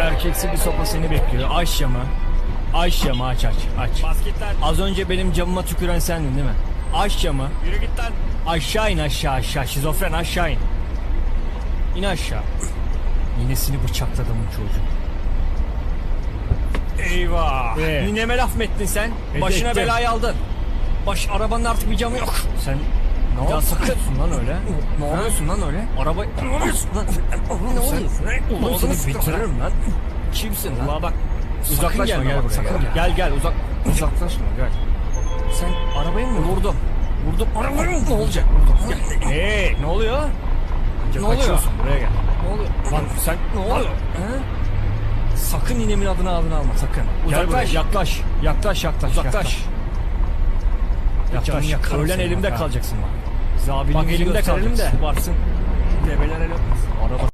Erkeksi bir sopa seni bekliyor. Aç camı. Aç camı aç aç aç. Bas git lan. Az önce benim camıma tüküren sendin değil mi? Aç camı. Yürü git lan. Aşağı in aşağı aşağı. Şizofren aşağı in. İn aşağı. Ninesini bıçakladım bu çocuğu. Eyvah. Ee? Nineme laf mı ettin sen? Başına belayı aldın. Baş arabanın artık bir camı yok. Sen ne Ya sakın. yapıyorsun lan öyle? Ne yapıyorsun lan öyle? Araba Ne yapıyorsun lan? ne oluyorsun? Oğlum seni bitiririm lan. Kimsin lan? Ulan bak. Uzaklaşma gel buraya. sakın gel. gel gel uzak uzaklaşma gel. Sen arabayı mı vurdum? Vurdum arabayı? Ne olacak? Vurdum. Hey ne oluyor? Ne oluyor? kaçıyorsun? Buraya gel. Ne oluyor? Lan sen Ne oluyor? Sakın ninemin adını ağzına alma sakın. Gel buraya, Uzaklaş. yaklaş. Yaklaş yaklaş. Uzaklaş. Yaklaş. Canını yakarım Öğlen elimde kalacaksın bak. Zabiliğimizi Bak elimde gösterelim kalacaksın. de. Varsın. Develer el. Araba